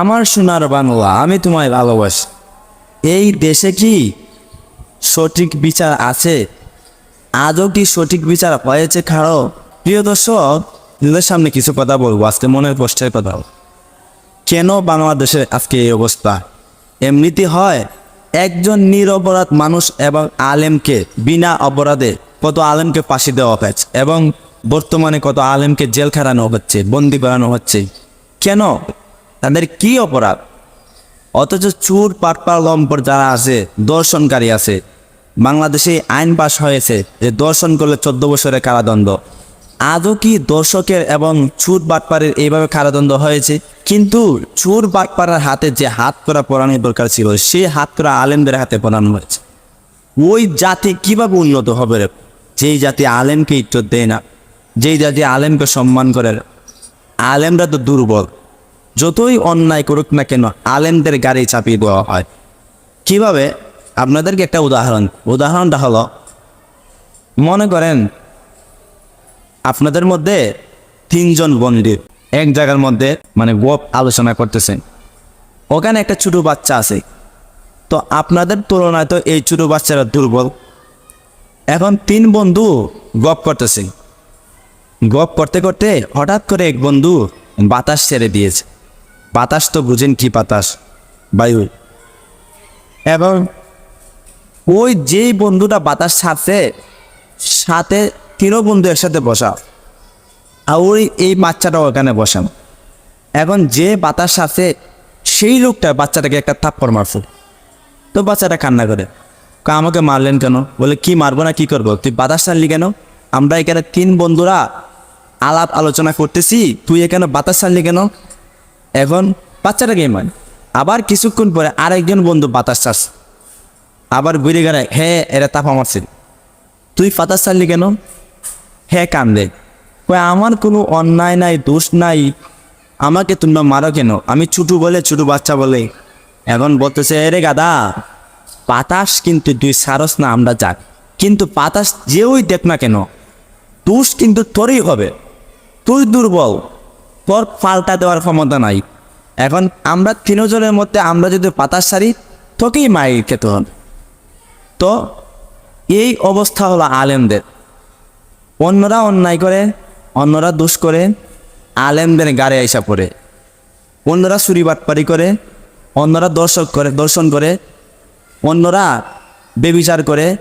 আমার সোনার বাংলা, আমি তোমায় ভালোবাসি। এই দেশে কি সঠিক বিচার আছে? আজও কি সঠিক বিচার হয়েছে খাড়ো? প্রিয় দর্শক নিজের সামনে কিছু কথা বলব, আজকে মনের কষ্টের কথা। কেন বাংলাদেশের আজকে এই অবস্থা? এমনিতে হয়, একজন নিরপরাধ মানুষ এবং আলেমকে, বিনা অপরাধে কত আলেমকে ফাঁসি দেওয়া হয়েছে এবং বর্তমানে কত আলেমকে জেল খাটানো হচ্ছে, বন্দি করানো হচ্ছে। কেন? তাদের কি অপরাধ? অথচ চুর পাটপার লম্পর যারা আছে, দর্শনকারী আছে, বাংলাদেশে আইন পাশ হয়েছে যে দর্শন করলে চোদ্দ বছরের কারাদণ্ড। আদৌ কি দর্শকের এবং চুর বাটপারের এইভাবে কারাদণ্ড হয়েছে? কিন্তু চুর বাটপাড়ার হাতে যে হাত করা পড়ানোর দরকার ছিল সেই হাত করা আলেমদের হাতে পড়ানো হয়েছে। ওই জাতি কীভাবে উন্নত হবে রে? যেই জাতি আলেমকে ইজ্জত দেয় না, যেই জাতি আলেমকে সম্মান করে আলেমরা তো দুর্বল। যতই অন্যায় করুক না কেন, আলেমদের গাড়ি চাপিয়ে দেওয়া হয়। কীভাবে? আপনাদেরকে একটা উদাহরণ, উদাহরণটা হলো, মনে করেন আপনাদের মধ্যে তিনজন বন্দি এক জায়গার মধ্যে মানে গপ আলোচনা করতেছেন ওখানে একটা ছোট বাচ্চা আছে। তো আপনাদের তুলনায় তো এই ছোটো বাচ্চারা দুর্বল। এখন তিন বন্ধু গপ করতেছে। গপ করতে করতে হঠাৎ করে এক বন্ধু বাতাস ছেড়ে দিয়েছে। বাতাস তো বুঝেন কি বাতাস? বায়ু এবং ওই যেই বন্ধুটা বাতাস সাথে সাথে তিনও বন্ধু একসাথে বসা। আর ওই, এই বাচ্চাটা ওখানে বসান। এখন যে বাতাস আছে সেই লোকটা বাচ্চাটাকে একটা থাপ্পড় মারছে। তো বাচ্চাটা কান্না করে আমাকে মারলেন কেন? বলে, কি মারবো না, কি করব? তুই বাতাস ছাড়লি কেন? আমরা এখানে তিন বন্ধুরা আলাপ আলোচনা করতেছি, তুই এখানে বাতাস ছাড়লি কেন? এখন বাচ্চাটাকে মানে আবার কিছুক্ষণ পরে আরেকজন বন্ধু বাতাস চাস। আবার বুড়ি গেলে হ্যাঁ এরা তাপা মারছে তুই বাতাস ছাড়লি কেন? হ্যাঁ কান্দে। কয়, আমার কোনো অন্যায় নাই, দোষ নাই। আমাকে তোমরা মারো কেন? আমি ছোটো বলে, ছোটো বাচ্চা বলে। এখন বলতেছে, এরে গাদা, বাতাস কিন্তু তুই সারস না, আমরা যাক। কিন্তু বাতাস যেওই দেখ না কেন, দোষ কিন্তু তোরই হবে। তুই দুর্বল। তোর পাল্টা দেওয়ার ক্ষমতা নাই। এখন আমরা তিনজনের মধ্যে আমরা যদি বাতাস সারি, তোকেই মায়ের খেতে হবে। তো এই অবস্থা হলো আলেমদের। অন্যরা অন্যায় করে, অন্যরা দোষ করে, আলেমদের গাড়ে আইসা পড়ে। অন্যরা চুরি বাটপারি করে, অন্যরা দর্শক করে, দর্শন করে, অন্যরা বেবিচার করে,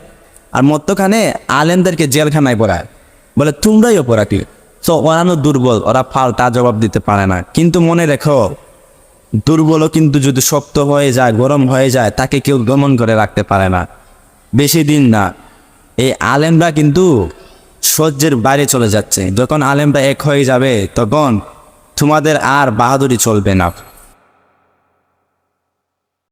আর মধ্যখানে আলেমদেরকে জেলখানায় পড়ায়। বলে, তোমরাই অপরাধী। তো ওরা দুর্বল, ওরা ফালটা জবাব দিতে পারে না। কিন্তু মনে রেখো দুর্বলও কিন্তু যদি শক্ত হয়ে যায়, গরম হয়ে যায়, তাকে কেউ দমন করে রাখতে পারে না। বেশি দিন না। এই আলেমরা কিন্তু সহ্যের বাইরে চলে যাচ্ছে। যখন আলেমরা এক হয়ে যাবে, তখন তোমাদের আর বাহাদুরি চলবে না।